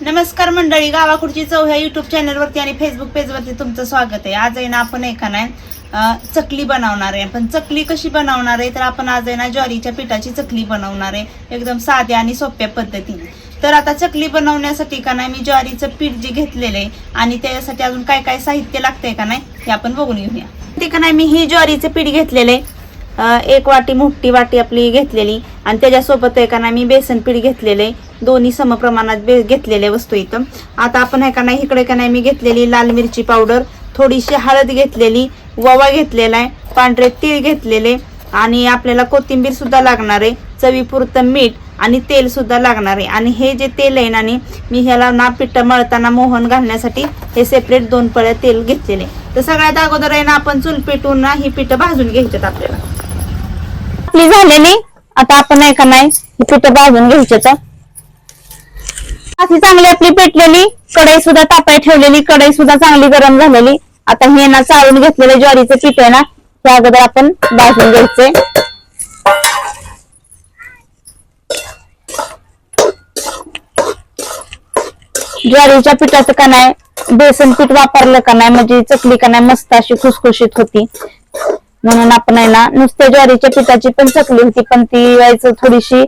नमस्कार मंडळी गावाकडची चव ह्या युट्यूब चॅनलवरती आणि फेसबुक पेजवरती तुमचं स्वागत आहे. आज आहे ना आपण आहे का नाही चकली बनवणार आहे. पण चकली कशी बनवणार आहे? तर आपण आज आहे ना ज्वारीच्या पिठाची चकली बनवणार आहे. एकदम साध्या आणि सोप्या पद्धतीने. तर आता चकली बनवण्यासाठी का नाही मी ज्वारीचं पीठ जे घेतलेलं आहे आणि त्याच्यासाठी अजून काय काय साहित्य लागतंय का नाही हे आपण बघून घेऊया. ते का नाही मी ही ज्वारीचं पीठ घेतलेलं आहे. एक वाटी मोठी वाटी आपली घेतलेली. आणि त्याच्यासोबत आहे का ना मी बेसन पीठ घेतलेले दोन्ही समप्रमाणात बे घेतलेल्या वस्तू इथं. आता आपण आहे का नाही इकडे का नाही मी घेतलेली लाल मिरची पावडर थोडीशी हळद घेतलेली ववा घेतलेला आहे पांढरे तीळ घेतलेले आणि आपल्याला कोथिंबीर सुद्धा लागणार आहे चवीपुरतं मीठ आणि तेल सुद्धा लागणार आहे. आणि हे जे तेल आहे ना आणि मी ह्याला ना पिठं मळताना मोहन घालण्यासाठी हे सेपरेट दोन पळ्या तेल घेतलेले. तर सगळ्यात अगोदर आहे ना आपण चूल पेटून ना ही पिठं भाजून घ्यायच्यात आपल्याला. आपली झालेली आता आपण नाही का नाही? ही पिठं भाजून घ्यायची तर. अशी चांगली आपली पेटलेली कढई सुद्धा तापाय ठेवलेली कढई सुद्धा चांगली गरम झालेली. आता हे ना चाळून घेतलेले ज्वारीचं पीठ आहे ना हे अगोदर आपण भाजून घ्यायचे. ज्वारीच्या पिठाचं का नाही बेसन पीठ वापरलं का नाही म्हणजे चकली का नाही मस्त अशी खुसखुशीत होती. म्हणून आपण आहे ना नुसत्या ज्वारीच्या पिठाची पण चकली होती पण ती व्हायचं थोडीशी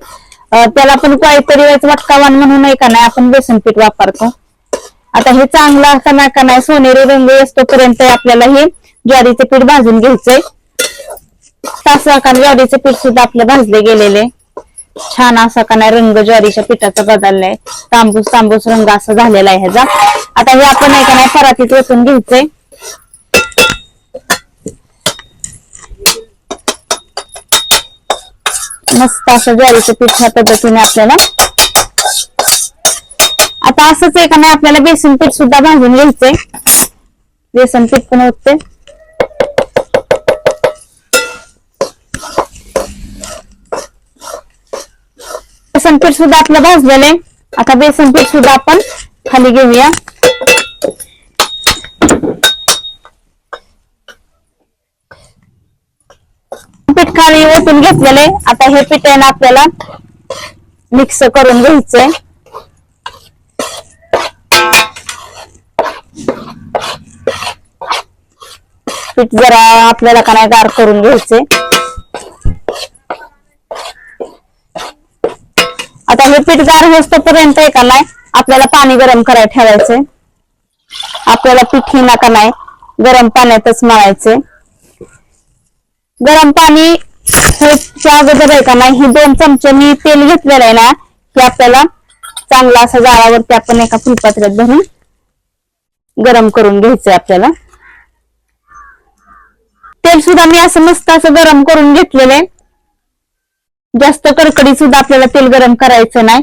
त्याला पण काहीतरी व्हायचं वाटकावान म्हणून आहे का नाही आपण बेसन पीठ वापरतो. आता हे चांगलं असं नाही का नाही सोनेरी रंग असतोपर्यंत आपल्याला हे ज्वारीचे पीठ भाजून घ्यायचंय. तासाकार ज्वारीचे पीठ सुद्धा आपले भाजले गेलेले. छान असा का नाही रंग ज्वारीच्या पिठाचा बदललाय. तांबूस तांबूस रंग असा झालेला आहे ह्याचा. आता हे आपण नाही का नाही परातीत ओतून घ्यायचंय. मस्त असं ज्वारीचं पीठ ह्या पद्धतीने आपल्याला. आता असंच आहे का नाही आपल्याला बेसन पीठ सुद्धा भाजून घ्यायचंय. बेसन पीठ पण होते बेसन पीठ सुद्धा आपलं भाजलेलं आहे. आता बेसन पीठ सुद्धा आपण खाली घेऊया. पाणी ओतून घेतलेले. आता हे पीठ आहे ना आपल्याला मिक्स करून घ्यायचंय. पीठ जरा आपल्याला का नाही गार करून घ्यायचे आता हे पीठ गार होतपर्यंत आहे का नाही आपल्याला पाणी गरम करायला ठेवायचंय. आपल्याला पीठ ही नका नाही गरम पाण्यातच मळायचे गरम पाणी अगोदर आहे का नाही? ही दोन चमचे मी तेल घेतलेलं आहे ना की आपल्याला चांगला असा जाळावरती आपण एका फुलपात्र्यात भरून गरम करून घ्यायचंय आपल्याला. तेल सुद्धा मी असं मस्त असं गरम करून घेतलेलं आहे. जास्त कडकडी सुद्धा आपल्याला तेल गरम करायचं नाही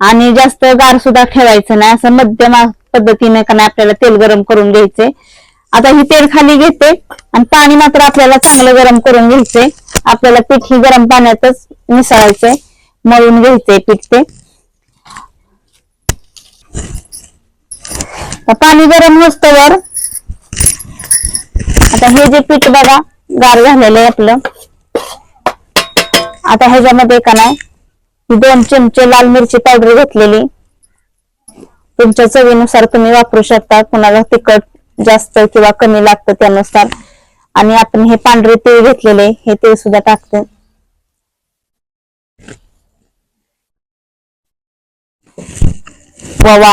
आणि जास्त गार सुद्धा ठेवायचं नाही. असं मध्यम पद्धतीने का नाही आपल्याला तेल गरम करून घ्यायचंय. आता ही तेल खाली घेते आणि पाणी मात्र आपल्याला चांगलं गरम करून घ्यायचंय. आपल्याला पीठ ही गरम पाण्यातच मिसळायचंय. मळून घ्यायचंय पीठ ते. पाणी गरम होस्तवर आता हे जे पीठ बघा गार झालेलं आहे आपलं. आता ह्याच्यामध्ये का नाही दोन चमचे लाल मिरची पावडर घेतलेली. तुमच्या चवीनुसार तुम्ही वापरू शकता. कुणाला तिखट जास्त किंवा कमी लागतं त्यानुसार. आणि आपण हे पांढरे तीळ घेतलेले हे तीळ सुद्धा टाकते. ववा.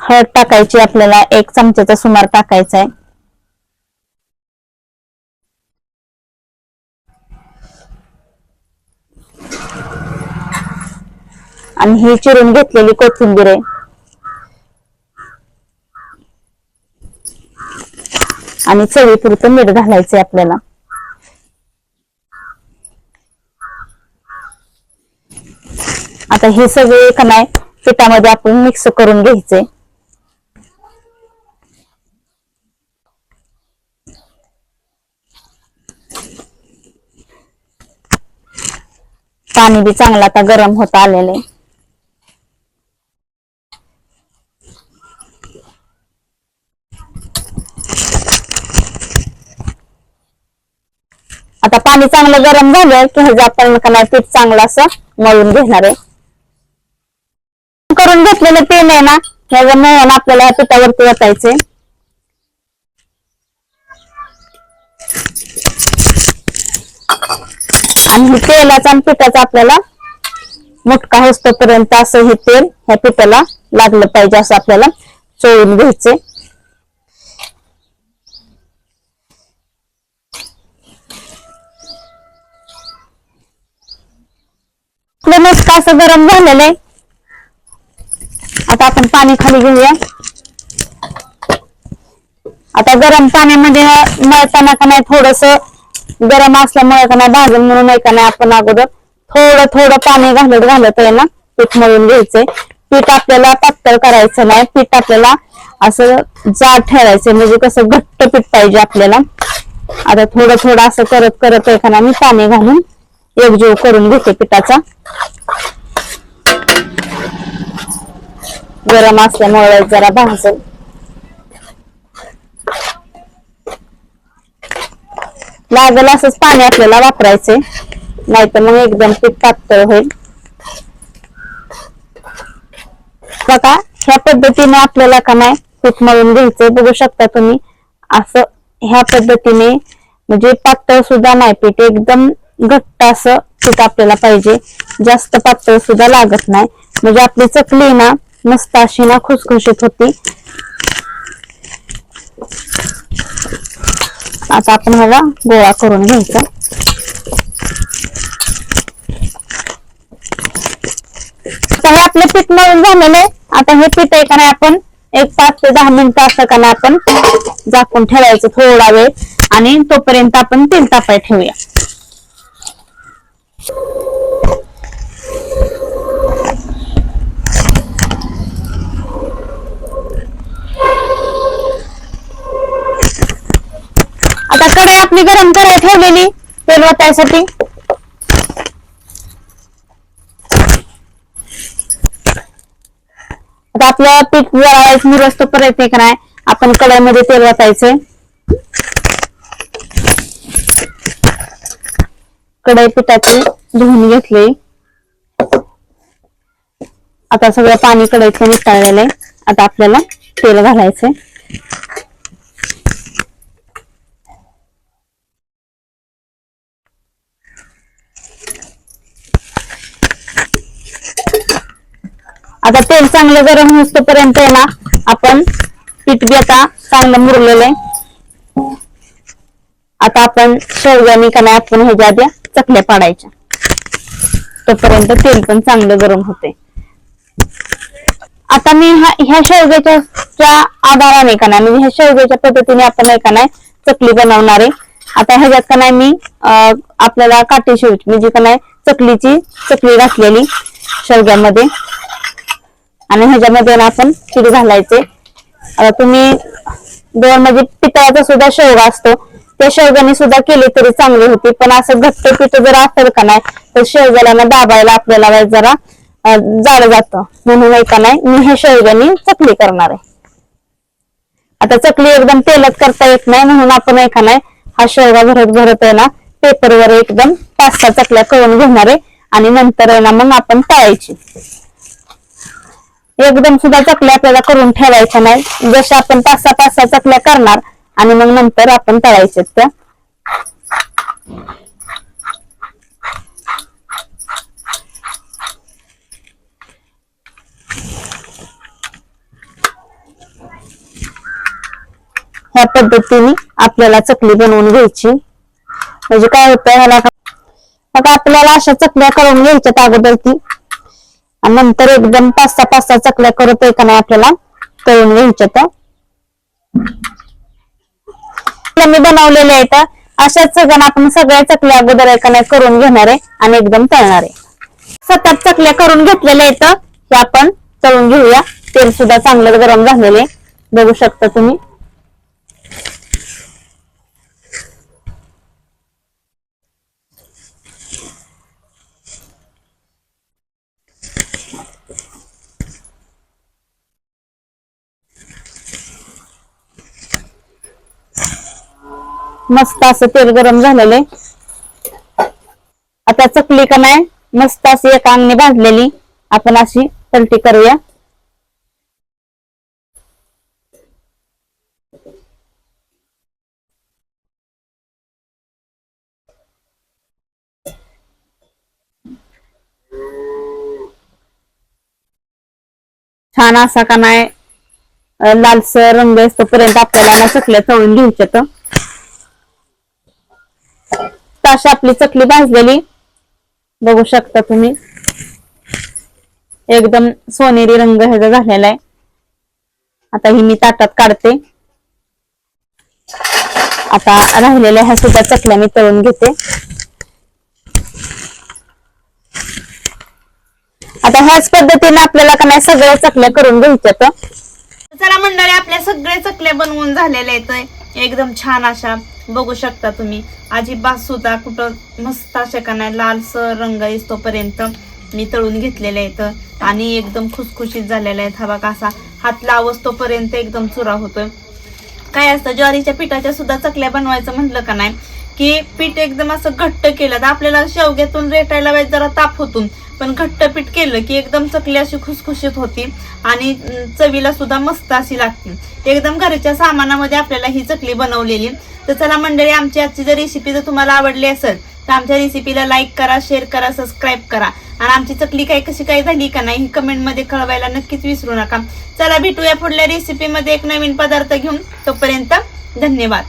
हळद टाकायची आपल्याला एक चमच्याचा सुमार टाकायचा आहे. आणि ही चिरून घेतलेली कोथिंबीर आहे. आणि चवीपुरतं मीठ घालायचंय आपल्याला. आता हे सगळे एक नाही पिठामध्ये आपण मिक्स करून घ्यायचे. पाणी बी चांगलं आता गरम होत आलेलं आहे. आता पाणी चांगलं गरम झालं की ह्याचं आपण काय नाही पीठ चांगलं असं मळून घेणार आहे. करून घेतलेलं तेल आहे ना ह्याचं मळून आपल्याला पिठावरती ओतायचंय आणि हे तेलाचा आणि पिठाचा आपल्याला मुटका होतोपर्यंत असं हे तेल ह्या पिठाला लागलं पाहिजे असं आपल्याला चोळून घ्यायचे आपलं मुटका असं गरम झालेलं आहे. आता आपण पाणी खाली घेऊया. आता गरम पाण्यामध्ये मळताना का नाही थोडस गरम असल्यामुळे का नाही भाजून म्हणून नाही का नाही आपण अगोदर थोडं थोडं पाणी घालत घालत आहे ना पीठ मळून घ्यायचंय. पीठ आपल्याला पातळ करायचं नाही. पीठ आपल्याला असं जाड ठेवायचं म्हणजे कसं घट्ट पीठ पाहिजे आपल्याला. आता थोडं थोडं असं करत करत आहे का नाही मी पाणी घालून एकजीव करून घेते पिठाचा. गरम असल्यामुळे जरा भाजल लागेल असंच पाणी आपल्याला वापरायचंय. नाहीतर मग एकदम पीठ पातळ होईल. बघा ह्या पद्धतीने आपल्याला का नाही पीठ मळून घ्यायचंय बघू शकता तुम्ही. असं ह्या पद्धतीने म्हणजे पातळ सुद्धा नाही पीठ एकदम घट्ट असं पीठ आपल्याला पाहिजे. जास्त पातळ सुद्धा लागत नाही. म्हणजे आपली चकली ना मस्त अशी ना खुसखुशीत होती. आता आपण ह्याला गोळा करून घ्यायचा. हे आपलं पीठ मळून झालेलं आहे. आता हे पीठ आहे का नाही आपण एक पाच ते दहा मिनिटं असं का नाही आपण झाकून ठेवायचं थोडा वेळ. आणि तोपर्यंत आपण तेल तापाय ठेवूया. आता गरम करायला ठेवलेली. तेल वाटायसाठी. आता आपलं पीठ वळायचं निरस्त परत आहे का नाही आपण कढईमध्ये तेल वाटायचंय कढई पिठाची धुवून घेतली. आता सगळं पाणी कढईचं निघालेलं आहे. आता आपल्याला तेल घालायचंय. आता तेल चांगलं गरम होतोपर्यंत आहे ना आपण पीठ बी आता चांगलं मुरलेलं आहे. आता आपण शेवग्याने का नाही आपण ह्याच्या आधी चकल्या पाडायच्या. तोपर्यंत तेल पण चांगलं गरम होते आता मी ह्या शेवग्याच्या आधाराने का नाही म्हणजे ह्या शेवग्याच्या पद्धतीने आपण आहे का नाही चकली बनवणार आहे. आता ह्याच्यात का नाही मी आपल्याला काटे शेवची म्हणजे का नाही चकलीची चकली घातलेली शेवग्यामध्ये. आणि ह्याच्यामध्ये ना आपण पीठ घालायचे. आता तुम्ही दोन म्हणजे पितळाचा सुद्धा शेवगा असतो. त्या शेवग्याने सुद्धा केली तरी चांगली होती. पण असं घट्ट पीठ जर असेल का नाही तर शेवग्याला ना दाबायला आपल्याला जरा जाड जातं. म्हणून ऐका नाही मी हे शेवग्याने चकली करणार आहे. आता चकली एकदम तेलत करता येत नाही म्हणून आपण ऐका नाही हा शेवगा भरत भरत आहे ना पेपरवर एकदम पाच सहा चकल्या करून घेणार आहे. आणि नंतर आहे ना मग आपण तळायची. एकदम सुद्धा चकल्या आपल्याला करून ठेवायच्या नाही. जशा आपण पाच सहा पाच सहा चकल्या करणार आणि मग नंतर आपण तळायच्या त्या. ह्या पद्धतीने आपल्याला चकली बनवून घ्यायची. म्हणजे काय होतं ह्याला आता आपल्याला अशा चकल्या करून घ्यायच्यात अगोदर ती. आणि नंतर एकदम पाच सहा पाच सहा चकल्या करत का नाही आपल्याला तळून घ्यायच्या तर मी बनवलेल्या आहेत अशाच सगळ्यांना आपण सगळ्या चकल्या अगोदर एकाने नाही करून घेणार आहे आणि एकदम तळणार आहे. सतत चकल्या करून घेतलेल्या आहेत हे आपण तळून घेऊया. तेल सुद्धा चांगलं गरम झालेले बघू शकता तुम्ही. मस्त असं तेल गरम झालेलं आहे. आता चकली का नाही मस्त अशी एका अंगणी भाजलेली आपण अशी पलटी करूया. छान असा का नाही लालसर रंग असतोपर्यंत आपल्याला चकल्या तळून घ्यायच्या ताशी आपली चकली भाजलेली बघू शकता तुम्ही. एकदम सोनेरी रंग ह्याचा झालेला आहे. आता ही मी ताटात काढते. आता राहिलेल्या ह्या सुद्धा चकल्या मी तळून घेते. आता ह्याच पद्धतीने आपल्याला का नाही सगळ्या चकल्या करून घ्यायच्या तर. चला मंडळी आपल्या सगळे चकल्या बनवून झालेल्या आहेत. एकदम छान अशा. बघू शकता तुम्ही. अजिबात सुद्धा कुठं मस्त अशा का नाही लालसर रंग येतोपर्यंत मी तळून घेतलेले आहेत. आणि एकदम खुसखुशीत झालेला आहेत. हवा बघा असा हात लावस्तोपर्यंत एकदम चुरा होतोय. काय असतं ज्वारीच्या पिठाच्या सुद्धा चकल्या बनवायचं म्हटलं का नाही की पीठ एकदम असं घट्ट केलं तर आपल्याला शेवग्यातून रेटायला वेळेस जरा ताप होतून पण घट्टपीट केलं की एकदम चकली अशी खुसखुशीत होती आणि चवीला सुद्धा मस्त अशी लागते. एकदम घरच्या सामानामध्ये आपल्याला ही चकली बनवलेली. तर चला मंडळी आमची आजची जर रेसिपी जर तुम्हाला आवडली असेल तर आमच्या रेसिपीला लाईक करा शेअर करा सबस्क्राईब करा. आणि आमची चकली काय कशी काय झाली का नाही ही कमेंटमध्ये कळवायला नक्कीच विसरू नका. चला भेटूया पुढल्या रेसिपीमध्ये एक नवीन पदार्थ घेऊन. तोपर्यंत धन्यवाद.